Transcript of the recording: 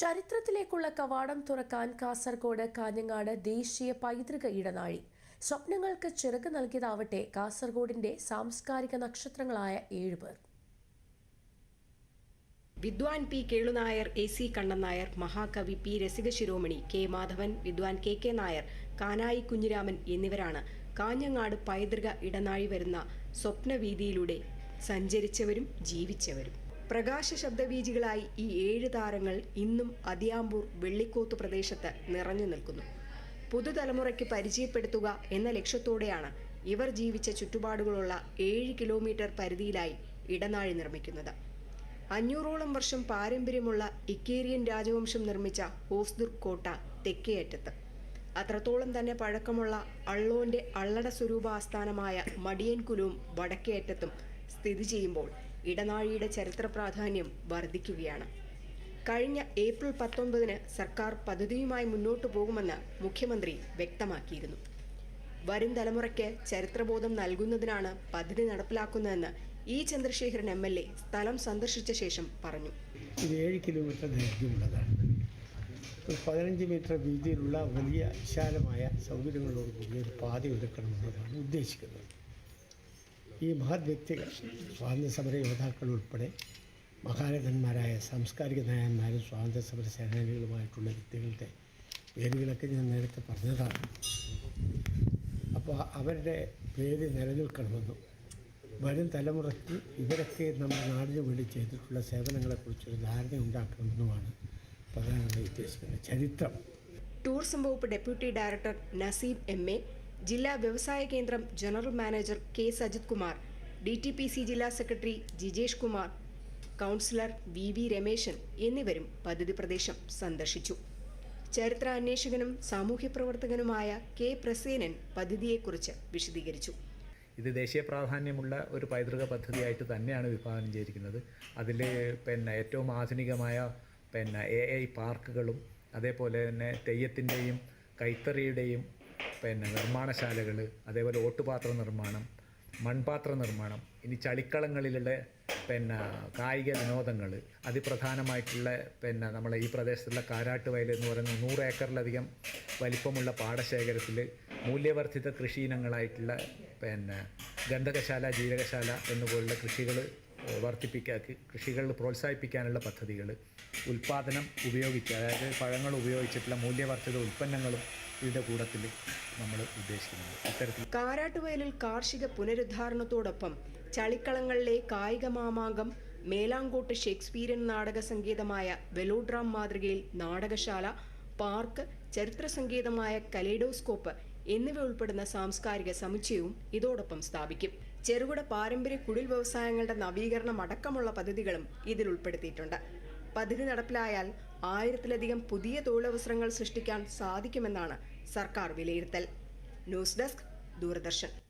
ചരിത്രത്തിലേക്കുള്ള കവാടം തുറക്കാൻ കാസർഗോഡ് കാഞ്ഞങ്ങാട് ദേശീയ പൈതൃക ഇടനാഴി. സ്വപ്നങ്ങൾക്ക് ചിറക് നൽകിയതാവട്ടെ കാസർഗോഡിന്റെ സാംസ്കാരിക നക്ഷത്രങ്ങളായ ഏഴുപേർ. വിദ്വാൻ P Kelu Nair A C Kannan Nair മഹാകവി പി രസിക ശിരോമണി കെ മാധവൻ വിദ്വാൻ കെ കെ നായർ കാനായി കുഞ്ഞിരാമൻ എന്നിവരാണ് കാഞ്ഞങ്ങാട് പൈതൃക ഇടനാഴി വരുന്ന സ്വപ്നവീതിയിലൂടെ സഞ്ചരിച്ചവരും ജീവിച്ചവരും. പ്രകാശ ശബ്ദവീജികളായി ഈ ഏഴ് താരങ്ങൾ ഇന്നും അതിയാമ്പൂർ വെള്ളിക്കോത്ത് പ്രദേശത്ത് നിറഞ്ഞു നിൽക്കുന്നു. പുതുതലമുറയ്ക്ക് പരിചയപ്പെടുത്തുക എന്ന ലക്ഷ്യത്തോടെയാണ് ഇവർ ജീവിച്ച ചുറ്റുപാടുകളുള്ള ഏഴ് കിലോമീറ്റർ പരിധിയിലായി ഇടനാഴി നിർമ്മിക്കുന്നത്. അഞ്ഞൂറോളം വർഷം പാരമ്പര്യമുള്ള ഇക്കേരിയൻ രാജവംശം നിർമ്മിച്ച ഹോസ്ദുർ കോട്ട തെക്കേയറ്റത്ത്. അത്രത്തോളം തന്നെ പഴക്കമുള്ള അള്ളോന്റെ അള്ളട സ്വരൂപ ആസ്ഥാനമായ മടിയൻകുലവും വടക്കേയറ്റത്തും സ്ഥിതി ചെയ്യുമ്പോൾ ഇടനാഴിയുടെ ചരിത്ര പ്രാധാന്യം വർദ്ധിക്കുകയാണ് കഴിഞ്ഞ ഏപ്രിൽ പത്തൊൻപതിന് സർക്കാർ പദ്ധതിയുമായി മുന്നോട്ടു പോകുമെന്ന് മുഖ്യമന്ത്രി വ്യക്തമാക്കിയിരുന്നു. വരും തലമുറയ്ക്ക് ചരിത്രബോധം നൽകുന്നതിനാണ് പദ്ധതി നടപ്പിലാക്കുന്നതെന്ന് E Chandrasekharan M L A സ്ഥലം സന്ദർശിച്ച ശേഷം പറഞ്ഞു. ഇത് കിലോമീറ്റർ ഒരു പതിനഞ്ച് മീറ്റർ വീതിയിലുള്ള വലിയ വിശാലമായ സൗകര്യങ്ങളോട് കൂടിയ ഒരു പാത ഒരുക്കണമെന്നതാണ് ഉദ്ദേശിക്കുന്നത്. ഈ മഹത് വ്യക്തികൾ സ്വാതന്ത്ര്യ സമര യോദ്ധാക്കൾ ഉൾപ്പെടെ മഹാരഥന്മാരായ സാംസ്കാരിക നായന്മാരും സ്വാതന്ത്ര്യ സമര സേനാനികളുമായിട്ടുള്ള വ്യക്തികളുടെ പേരുകളൊക്കെ ഞാൻ നേരത്തെ പറഞ്ഞതാണ്. അപ്പോൾ അവരുടെ പേര് നിലനിൽക്കണമെന്നും വരും തലമുറയ്ക്ക് ഇവരൊക്കെ നമ്മുടെ നാടിന് വേണ്ടി ചെയ്തിട്ടുള്ള സേവനങ്ങളെക്കുറിച്ചൊരു ധാരണ ഉണ്ടാക്കണമെന്നുമാണ് പ്രധാനമായി ഉദ്ദേശിക്കുന്നത്. ചരിത്രം. ടൂറിസം വകുപ്പ് deputy director Naseeb M A ജില്ലാ വ്യവസായ കേന്ദ്രം general manager K Sajith Kumar D T P C ജില്ലാ secretary Jijesh Kumar councillor V V Rameshan എന്നിവരും പദ്ധതി പ്രദേശം സന്ദർശിച്ചു. ചരിത്ര അന്വേഷകനും സാമൂഹ്യ പ്രവർത്തകനുമായ കെ പ്രസേനൻ പദ്ധതിയെക്കുറിച്ച് വിശദീകരിച്ചു. ഇത് ദേശീയ പ്രാധാന്യമുള്ള ഒരു പൈതൃക പദ്ധതിയായിട്ട് തന്നെയാണ് വിഭാവനം ചെയ്തിരിക്കുന്നത്. അതിൽ പിന്നെ ഏറ്റവും ആധുനികമായ പിന്നെ എ ഐ പാർക്കുകളും അതേപോലെ തന്നെ തെയ്യത്തിന്റെയും കൈത്തറിയുടെയും പിന്നെ നിർമ്മാണശാലകൾ അതേപോലെ ഓട്ടുപാത്ര നിർമ്മാണം മൺപാത്ര നിർമ്മാണം ഇനി ചളിക്കളങ്ങളിലുള്ള പിന്നെ കായിക വിനോദങ്ങൾ അതിപ്രധാനമായിട്ടുള്ള പിന്നെ നമ്മളെ ഈ പ്രദേശത്തുള്ള കാരാട്ട് വയൽ എന്ന് പറയുന്ന നൂറ് ഏക്കറിലധികം വലിപ്പമുള്ള പാടശേഖരത്തിൽ മൂല്യവർദ്ധിത കൃഷി ഇനങ്ങളായിട്ടുള്ള പിന്നെ ഗന്ധകശാല ജീരകശാല എന്നുപോലുള്ള കൃഷികൾ വർദ്ധിപ്പിക്കാൻ കൃഷികൾ പ്രോത്സാഹിപ്പിക്കാനുള്ള പദ്ധതികൾ ഉൽപ്പാദനം ഉപയോഗിച്ച് അതായത് പഴങ്ങൾ ഉപയോഗിച്ചിട്ടുള്ള മൂല്യവർദ്ധിത ഉൽപ്പന്നങ്ങളും ഇതിന്റെ കൂടത്തിൽ നമ്മൾ ഉദ്ദേശിക്കുന്നത്. ഇത്തരത്തിൽ കാരാട്ടുവയലിൽ കാർഷിക പുനരുദ്ധാരണത്തോടൊപ്പം ചളിക്കളങ്ങളിലെ കായിക മാമാങ്കം മേലാങ്കോട്ട് ഷേക്സ്പീരിയൻ നാടക സംഗീതമായ വെലോഡ്രാം മാതൃകയിൽ നാടകശാല പാർക്ക് ചരിത്ര സംഗീതമായ കലേഡോസ്കോപ്പ് എന്നിവ ഉൾപ്പെടുന്ന സാംസ്കാരിക സമുച്ചയവും ഇതോടൊപ്പം സ്ഥാപിക്കും. ചെറുകിട പാരമ്പര്യ കുടിൽ വ്യവസായങ്ങളുടെ നവീകരണം അടക്കമുള്ള പദ്ധതികളും ഇതിൽ ഉൾപ്പെടുത്തിയിട്ടുണ്ട്. പദ്ധതി നടപ്പിലായാൽ ആയിരത്തിലധികം പുതിയ തൊഴിലവസരങ്ങൾ സൃഷ്ടിക്കാൻ സാധിക്കുമെന്നാണ് സർക്കാർ വിലയിരുത്തൽ. News desk Doordarshan.